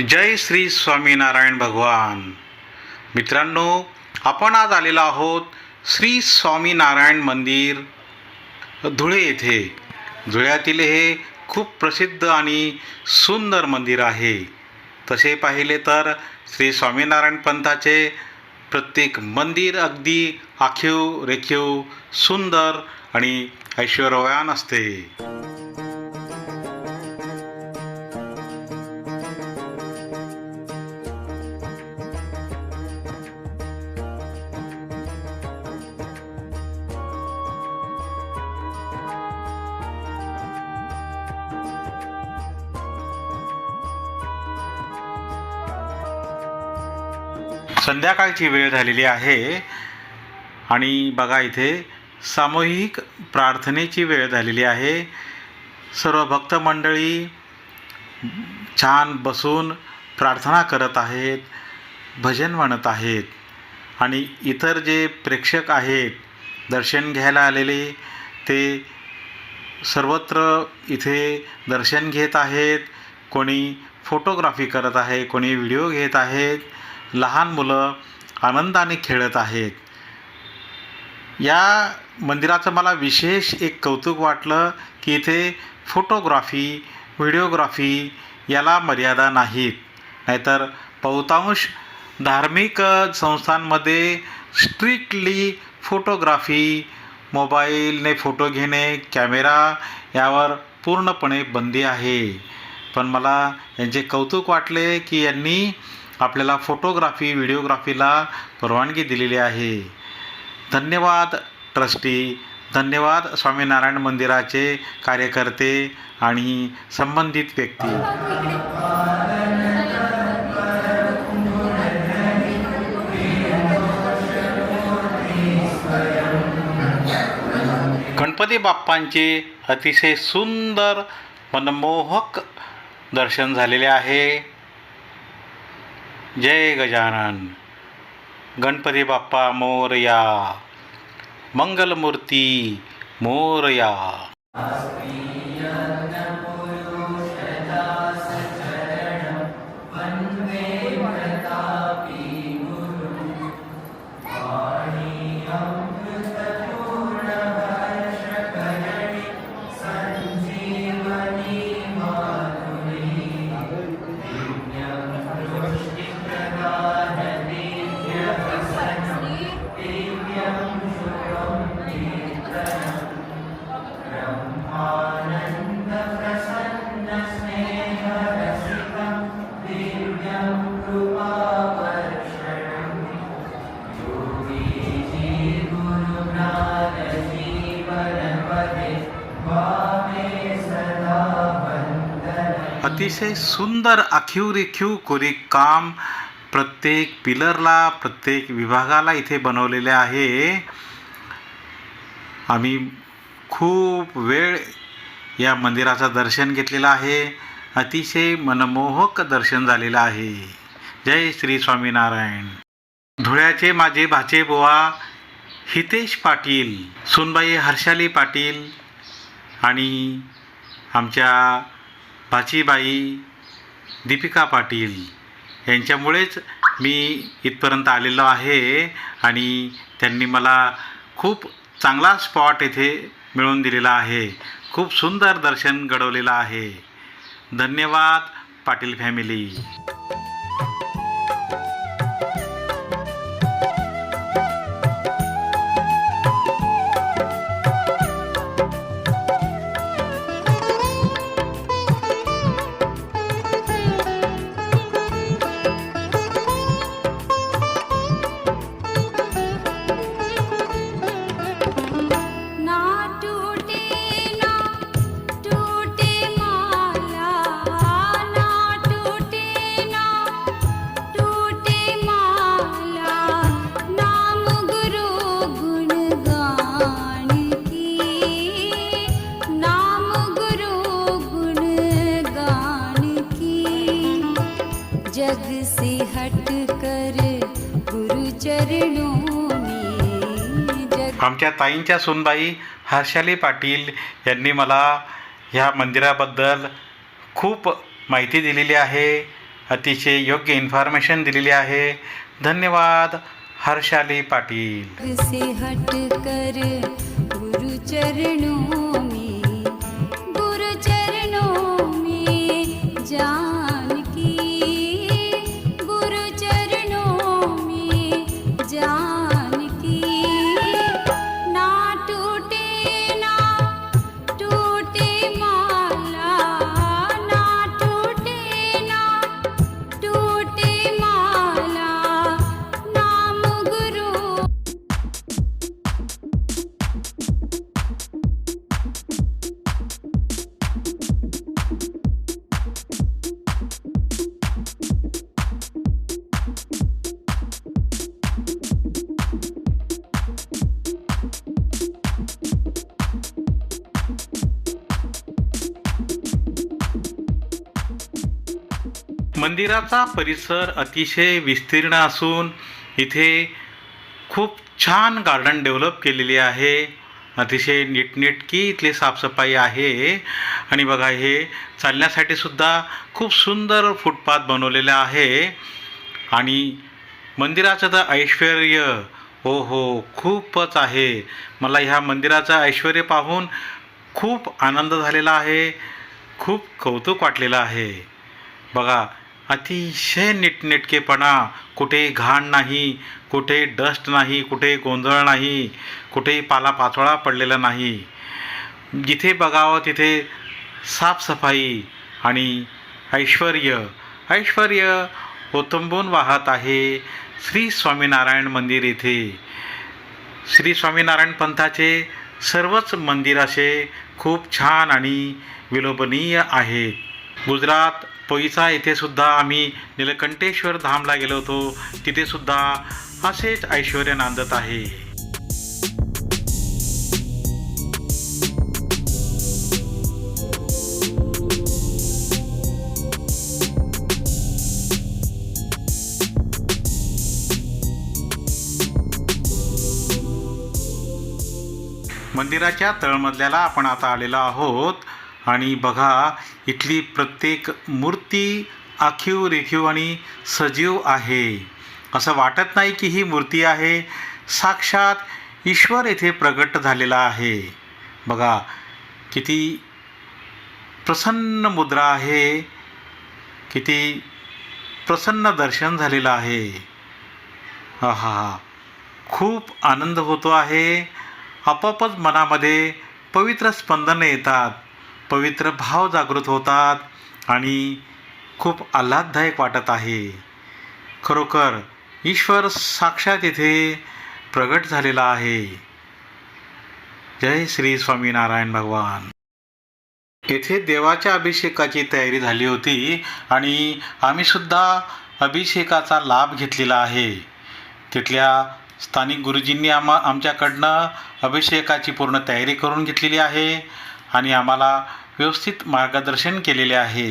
जय श्री स्वामीनारायण भगवान. मित्रांनो आपण आज आलेलो आहोत श्री स्वामीनारायण मंदिर धुळे येथे. धुळ्यातील हे खूप प्रसिद्ध आणि सुंदर मंदिर आहे. तसे पाहिले तर श्री स्वामीनारायण पंथाचे प्रत्येक मंदिर अगदी आखीव रेखीव सुंदर आणि ऐश्वर्यवान असते. संध्याकाळची वेळ झालेली आहे. आणि बघा इथे सामूहिक प्रार्थनेची वेळ झालेली आहे. सर्व भक्त मंडळी छान बसून प्रार्थना करत आहेत भजन म्हणत आहेत. आणि इतर जे प्रेक्षक आहेत दर्शन घ्यायला आलेले ते सर्वत्र इथे दर्शन घेत आहेत. कोणी फोटोग्राफी करत आहे कोणी व्हिडिओ घेत आहेत. लहान मुलं आनंदाने खेळत आहेत. या मंदिराचं मला विशेष एक कौतुक वाटलं की इथे फोटोग्राफी व्हिडिओग्राफी याला मर्यादा नाहीत. नाहीतर बहुतांश धार्मिक संस्थांमध्ये स्ट्रिक्टली फोटोग्राफी मोबाईलने फोटो घेणे कॅमेरा यावर पूर्णपणे बंदी आहे. पण मला यांचे कौतुक वाटले की यांनी आपल्याला फोटोग्राफी व्हिडिओग्राफीला परवानगी दिलेली आहे. धन्यवाद ट्रस्टी धन्यवाद स्वामीनारायण मंदिराचे कार्यकर्ते आणि संबंधित व्यक्ती. गणपती बाप्पांचे अतिशय सुंदर मनमोहक दर्शन झालेले आहे. जय गजानन. गणपती बाप्पा मोरया मंगलमूर्ती मोरया अतिशय सुंदर आखीव रेखीव कोरी काम प्रत्येक पिलरला प्रत्येक विभागाला इथे बनवलेले आहे. आम्ही खूप वेळ या मंदिराचं दर्शन घेतलेलं आहे. अतिशय मनमोहक दर्शन झालेलं आहे. जय श्री स्वामीनारायण. धुळ्याचे माझे भाचे बुवा हितेश पाटील सुनबाई हर्षाली पाटील आणि आमच्या भाचीबाई दीपिका पाटील यांच्यामुळेच मी इथपर्यंत आलेलो आहे आणि त्यांनी मला खूप चांगला स्पॉट येथे मिळवून दिलेला आहे. खूप सुंदर दर्शन घडवलेलं आहे. धन्यवाद पाटील फॅमिली आमच्या ताईंच्या सुनबाई हर्षाली पाटील यांनी मला ह्या मंदिराबद्दल खूप माहिती दिलेली आहे. अतिशय योग्य इन्फॉर्मेशन दिलेली आहे. धन्यवाद हर्षाली पाटील. मंदिराचा परिसर अतिशय विस्तीर्ण असून इथे खूप छान गार्डन डेव्हलप केलेली आहे. अतिशय नीटनेटकी इथली साफसफाई आहे. आणि बघा हे चालण्यासाठी सुद्धा खूप सुंदर फुटपाथ बनवलेलं आहे. आणि मंदिराचं तर ऐश्वर हो हो खूपच आहे. मला ह्या मंदिराचं ऐश्वर पाहून खूप आनंद झालेला आहे. खूप कौतुक वाटलेलं आहे. बघा अतिशय नीटनेटकेपणा. कुठे घाण नाही कुठे डस्ट नाही कुठे गोंधळ नाही कुठे पालापाचोळा पडलेला नाही. जिथे बघावं तिथे साफसफाई आणि ऐश्वर ऐश्वर ओतंबून वाहत आहे श्री स्वामीनारायण मंदिर येथे श्री स्वामीनारायण पंथाचे सर्वच मंदिर असे खूप छान आणि विलोभनीय आहेत. गुजरात पोईचा येथे सुद्धा आम्ही निलकंठेश्वर धामला गेलो होतो. तिथे सुद्धा असेच ऐश्वर नांदत आहे. मंदिराच्या तळमजल्याला आपण आता आलेलो आहोत. आणि बघा इथली प्रत्येक मूर्ती आखीव रेखीव आणि सजीव आहे. असं वाटत नाही की ही मूर्ती आहे. साक्षात ईश्वर येथे प्रगट झालेला आहे. बघा किती प्रसन्न मुद्रा आहे. किती प्रसन्न दर्शन झालेलं आहे. हा हा खूप आनंद होतो आहे. आपोआपच मनामध्ये पवित्र स्पंदनं येतात. पवित्र भाव जागृत होतात आणि खूप आल्हाददायक वाटत आहे. खरोखर ईश्वर साक्षात येथे प्रगट झालेला आहे. जय श्री स्वामीनारायण भगवान. येथे देवाच्या अभिषेकाची तयारी झाली होती आणि आम्ही सुद्धा अभिषेकाचा लाभ घेतलेला आहे. तिथल्या स्थानिक गुरुजींनी आम्हा आमच्याकडनं अभिषेकाची पूर्ण तयारी करून घेतलेली आहे. आणि आम्हाला व्यवस्थित मार्गदर्शन केलेले आहे.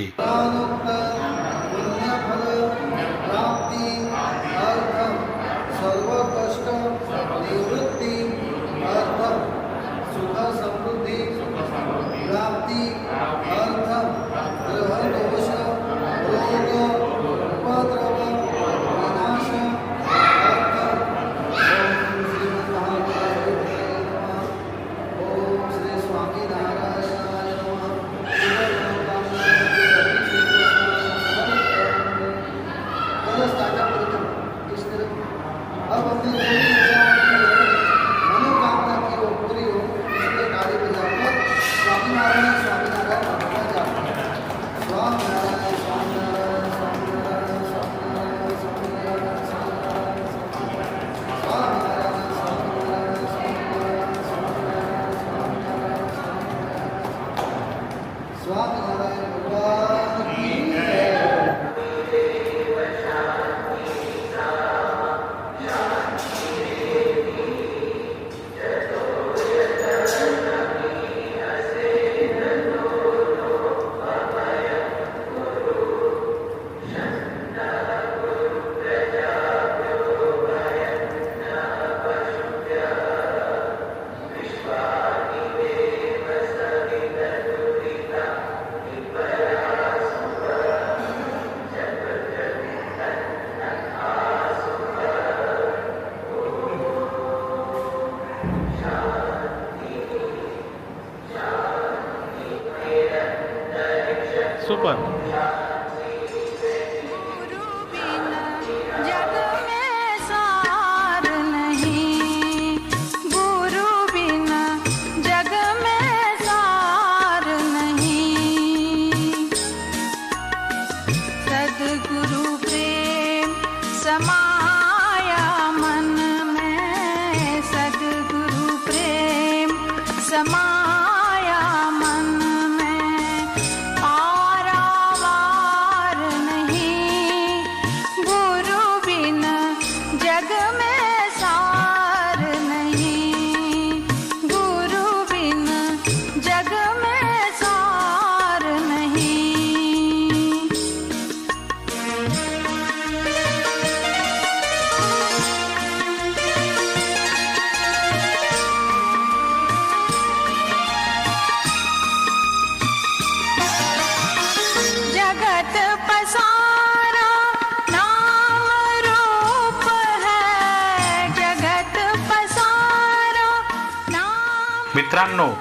मित्रांनो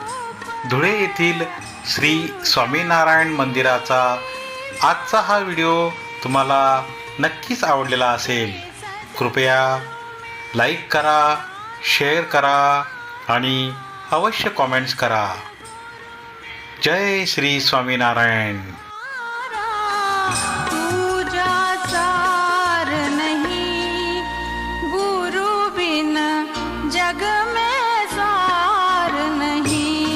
धुळे येथील श्री स्वामीनारायण मंदिराचा आजचा हा व्हिडिओ तुम्हाला नक्कीच आवडलेला असेल. कृपया लाईक करा शेअर करा आणि अवश्य कॉमेंट्स करा. जय श्री स्वामीनारायण.